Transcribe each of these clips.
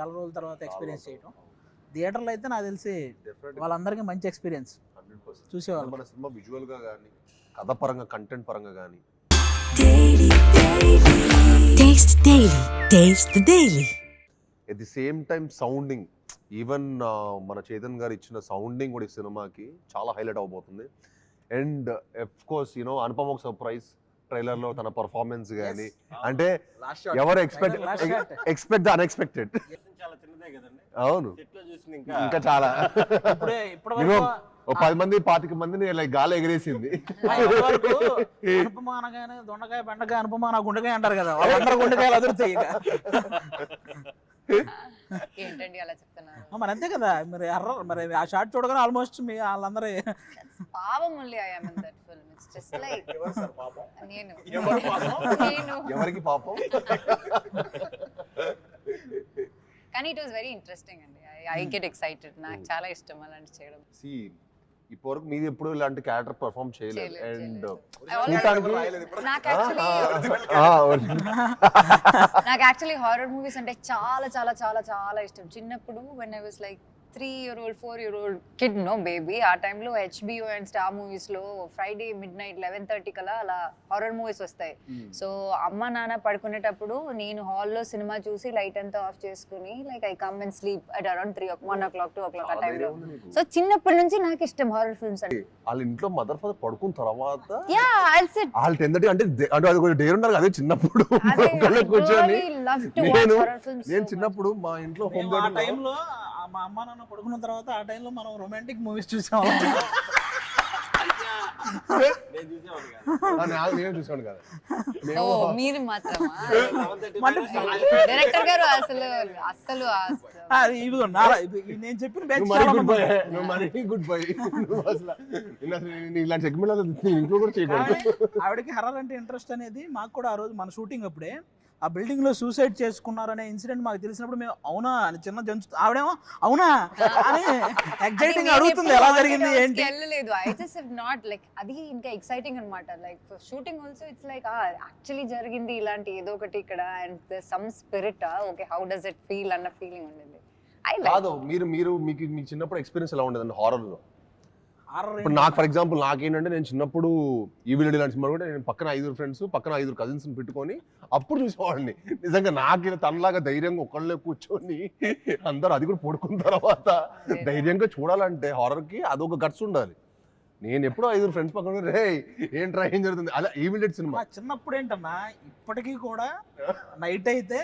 చాలా రోజుల తర్వాత ఎక్స్పీరియన్స్ చేయటం. థియేటర్లో అయితే నాకు తెలిసి. వాళ్ళందరికీ మంచి ఎక్స్పీరియన్స్ 100%. చూసేవాళ్ళు. మన సినిమా విజువల్గా కానీ కథ పరంగా కంటెంట్ పరంగా కానీ. At the same time sounding even మన చేతన్ గారు ఇచ్చిన సౌండింగ్ కూడా ఈ సినిమాకి చాలా హైలైట్ అవబోతుంది. And of course you know Anupama ఒక సర్ప్రైజ్ ట్రైలర్లో తన పర్ఫార్మెన్స్ కానీ అంటే ఎవరు ఎక్స్పెక్ట్. ఎక్స్పెక్ట్ ద అన్ఎక్స్పెక్టెడ్ అవును. సెట్లో చూసిన ఇంకా. ఇంకా చాలా. ఇప్పుడే ఇప్పటి Minimum వరకు ఓ పది మంది పాతిక మందిని లైక్ గాలి ఎగిరేసింది. దొండకాయ బెండకాయ అనుపమ నా గుండెకాయ అంటారు కదా. వాళ్ళందరూ గుండెకాయలు అదురుతాయి. ఏంటండి అలా చెప్తున్నారు? మరి అంతే కదా. మరి ఎర్ర మరి ఆ షార్ట్ చూడగానే ఆల్మోస్ట్ మీ వాళ్ళందరూ పాపం only I am in that film it's just like నేను. ఎవరు పాపం? నేను. ఎవరికి పాపం? కానీ ఇట్ వాస్ వెరీ ఇంట్రెస్టింగ్ అండి ఐ గెట్ ఎక్సైటెడ్ నాకు చాలా ఇష్టం అలాంటి చేయడం. సి ఇప్పటివరకు మీది ఎప్పుడు ఇలాంటి క్యారెక్టర్ పర్ఫామ్ చేయలేదు. అండ్ యాక్చువల్లీ నాకు యాక్చువల్లీ హారర్ మూవీస్ అంటే చాలా చాలా చాలా చాలా ఇష్టం. చిన్నప్పుడు when I was like three year old four year old kid no baby ఆ టైంలో హెచ్బిఓ అండ్ స్టార్ మూవీస్లో Friday midnight eleven thirty కల్లా అలా హారర్ మూవీస్ వస్తాయి. సో అమ్మ నాన్న పడుకునేటప్పుడు నేను హాల్లో సినిమా చూసి లైట్ అంతా ఆఫ్ చేసుకుని like I come and sleep at around three one o'clock two o'clock ఆ టైంలో సో చిన్నప్పటి నుంచి నాకు ఇష్టం హారర్ ఫిల్మ్స్ అంటే. వాళ్ళ ఇంట్లో మదర్ ఫాదర్ పడుకున్న తర్వాత యా ఐ సిట్ వాళ్ళ టెందటి అంటే దే- అంటే అది కొంచెం డేర్ ఉన్నారు అదే చిన్నప్పుడు కూర్చొని నేను నేను చిన్నప్పుడు మా ఇంట్లో హోమ్ మేము ఆ టైంలో మా అమ్మ నాన్న పడుకున్న తర్వాత ఆ టైంలో మనం రొమాంటిక్ మూవీస్ చూసాం. నేను చూసేవాడిని కాదు. నేను చూసాను కదా. ఓ మేము మీరు మాత్రమా? 11:30 మళ్ళీ పైన డైరెక్టర్ గారు అసలు అస్సలు ఆ, ఇదిగో నారా నేను చెప్పిన బ్యాచ్ మరీ గుడ్ నువ్వు మరీ గుడ్ బై నువ్వు అసలు నేను అసలు నేను ఇలాంటి సెగ్మెంట్ ఇంట్లో కూడా చేయకూడదు. ఆవిడకి హర్రర్ అంటే ఇంట్రెస్ట్ అనేది మాకు కూడా ఆ రోజు మన షూటింగ్ అప్పుడే. ఆ బిల్డింగ్లో సూసైడ్ చేసుకున్నారనే ఇన్సిడెంట్ మాకు తెలిసినప్పుడు మేము అవునా? అని చిన్న జంతు ఆవిడేమో అవునా? అని ఎగ్జైటింగ్ అడుగుతుంది ఎలా జరిగింది? ఏంటి? వెళ్ళలేదు ఐ జస్ట్ నాట్ లైక్ అది ఇంకా ఎక్సైటింగ్ అన్నమాట. Like shooting also it's like actually జరిగింది ఇలాంటి ఏదో ఒకటి ఇక్కడ and some spirit okay how does it feel అన్న ఫీలింగ్ ఉండింది. ఐ కాదు మీరు మీరు మీకు మీ చిన్నప్పుడు ఎక్స్పీరియన్స్ ఎలా ఉండేదండి హారర్లో? Horror ఇప్పుడు నాకు ఫర్ ఎగ్జాంపుల్ నాకేంటంటే నేను చిన్నప్పుడు ఈ వీడియో ఇలాంటి సినిమా కూడా నేను పక్కన ఐదుగురు ఫ్రెండ్స్ పక్కన ఐదుగురు కజిన్స్ పెట్టుకొని అప్పుడు చూసేవాడిని. నిజంగా నాకు తనలాగా ధైర్యంగా ఒకళ్ళే కూర్చొని అందరూ అది కూడా పడుకున్న తర్వాత ధైర్యంగా చూడాలంటే హారర్కి అదొక గట్స్ ఉండాలి. నేను ఎప్పుడో ఐదుగురు ఫ్రెండ్స్ పక్కన రే ఏంట్రా ఏం జరుగుతుంది? అలా ఈవిడెడ్ సినిమా. చిన్నప్పుడు ఏంటన్నా ఇప్పటికీ కూడా నైట్ అయితే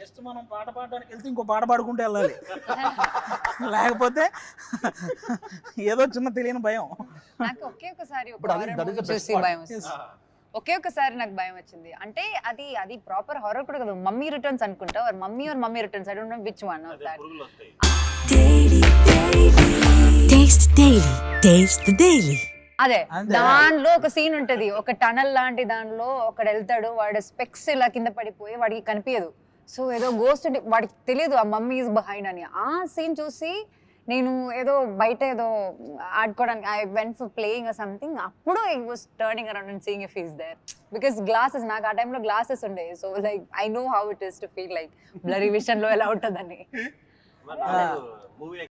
జస్ట్ మనం పాట పాడడానికి వెళ్తే ఇంకో పాట పాడుకుంటూ వెళ్ళాలి. లేకపోతే ఏదో చిన్న తెలియని భయం. నాకు ఒకే ఒకసారి ఒక horror movie చూసి. భయం వస్తుంది. ఒకే ఒకసారి నాకు భయం వచ్చింది. అంటే అది అది ప్రాపర్ హారర్ కూడా కదా. మమ్మీ రిటర్న్స్ అనుకుంటా. Or mummy or mummy returns I don't know which one of అదే దట్ పురుగులు వస్తాయి. Daily, daily. Taste the daily. Taste the daily. అదే అంతే. దానిలో ఒక సీన్ ఉంటది. ఒక టనల్ లాంటి దానిలో ఒకడు వెళ్తాడు. వాడు స్పెక్స్ ఇలా కింద పడిపోయి వాడికి కనిపించదు సో ఏదో గోస్ట్ వాడికి తెలియదు ఆ మమ్మీ ఈజ్ బిహైండ్ అని. ఆ సీన్ చూసి నేను ఏదో బయట ఏదో ఆడుకోవడానికి I went for playing something అప్పుడు I was turning around and seeing a face there because glasses నాకు ఆ టైంలో గ్లాసెస్ ఉండే. So like I know how it is to feel like blurry విషన్లో ఎలా ఉంటుందని. మూవీ